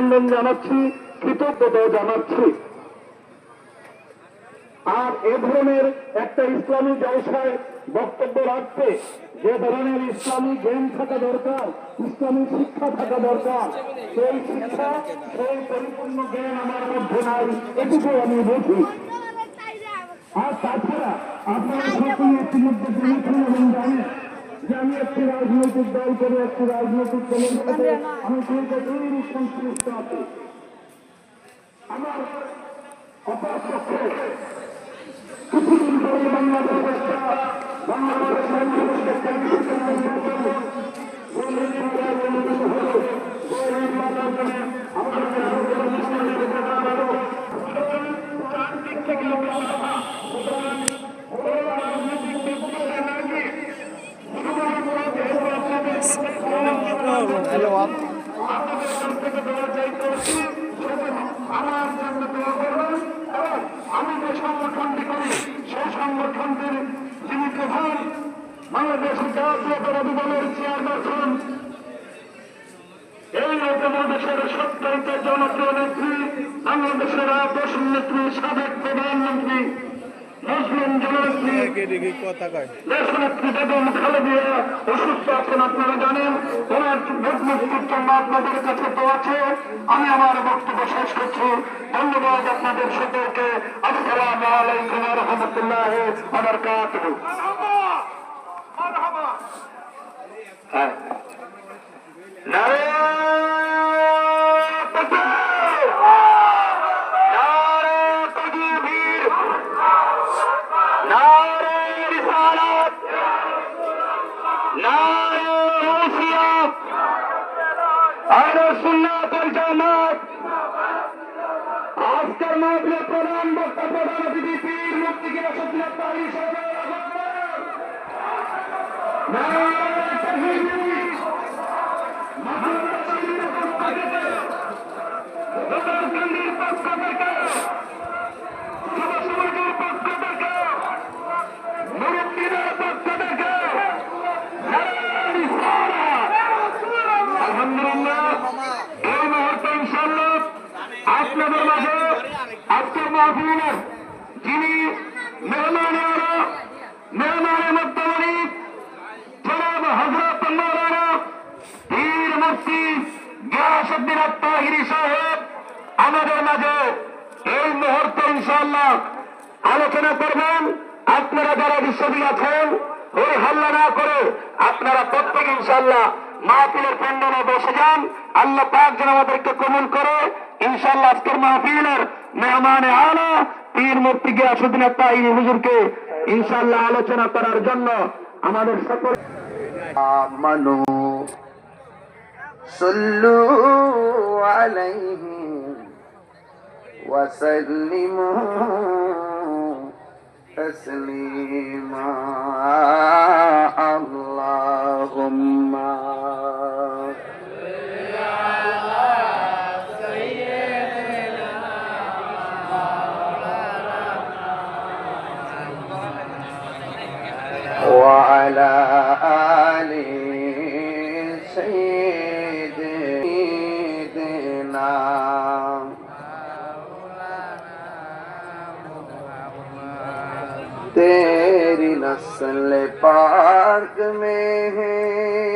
অভিনন্দন জানাচ্ছি, কৃতজ্ঞতাও জানাচ্ছি। আর এ ধরনের একটা ইসলামী জলসায় বক্তব্য রাখতে যে ধরনের ইসলামী জ্ঞান থাকা দরকার, ইসলামী শিক্ষা থাকা দরকার, সেই শিক্ষা, সেই পরিপূর্ণ জ্ঞান আমার মধ্যে নাই এটুকু আমি বুঝি আর তাছাড়া আপনারা সকলে ইতিমধ্যে এবং জানেন যে আমি একটি রাজনৈতিক দল করে একটি রাজনৈতিক দলের সাথে আমি দীর্ঘদিন সংশ্লিষ্ট আছি। আমার অপরপক্ষে কিছুদিন পরে বাংলাদেশ একটা বাংলাদেশ বাংলাদেশের একটা নির্বাচন হবে। সেই নির্বাচন অনুষ্ঠিত হবে। সেই নির্বাচনে আমাদেরকে আরও কোনো ইসলামের প্রধান আরও চার দিক থেকে লোকসভা সুতরাং ওই রাজনৈতিক বিপ্লবের আগে শুধুমাত্র যেহেতু আপনাদের আপনাদের কাছ থেকে দেওয়া চাইতে হচ্ছে আমার জন্য দোয়া করবেন এবং আমি যে সংগঠনটি করি সেই সংগঠনটির যিনি প্রধান বাংলাদেশের জাতীয়তাবাদী দলের চেয়ারপারসন এই বাংলাদেশের সত্যায়িত জনপ্রিয় নেত্রী বাংলাদেশের আদর্শ নেত্রী সাবেক প্রধানমন্ত্রী মুসলিম জননেত্রী দেশনেত্রী বেগম খালেদিয়া অসুস্থ আছেন আপনারা জানেন। ওনার মুক্তির জন্য আপনাদের কাছে তো আছে। আমি আমার বক্তব্য শেষ করছি। ধন্যবাদ আপনাদের সকলকে। আসসালাম আলাইকুম রহমতুল্লাহ আমার কাতু হ্যাঁ আজকের মাহফিলের প্রধান বক্তা প্রধান অতিথি পীর মুফতি কিরা সত্যনাথ তাহি নারে তাকবীর! মাহমুদ রসুলের পক্ষ থেকে যুব সমাজের পক্ষ থেকে মুরব্বীদের পক্ষ থেকে আলহামদুলিল্লাহ এই মুহূর্তে ইনশাল্লাহ আপনাদের মাঝে আজকের মাহফিলের যিনি মেহমানেরা গিয়াসুদ্দিন আত্মাহিরি সাহেব আমাদের মাঝে এই মুহূর্তে ইনশাআল্লাহ আলোচনা করবেন আপনারা যারা বিশ্ববিদ্যালয় আছেন ওই হাল্লা না করে আপনারা প্রত্যেক ইনশাআল্লাহ মাহফিলের প্যান্ডেলে বসে যান আল্লাহ পাক যেন আমাদেরকে কবুল করে ইনশাআল্লাহ আজকের মাহফিলের মেহমানে আলা পীর মুফতি গিয়াসুদ্দিন আত্মাহিরি হুজুরকে ইনশাআল্লাহ আলোচনা করার জন্য আমাদের সকল آمنوا صلوا عليه وسلموا تسليما تیری نسل پارک میں ہے۔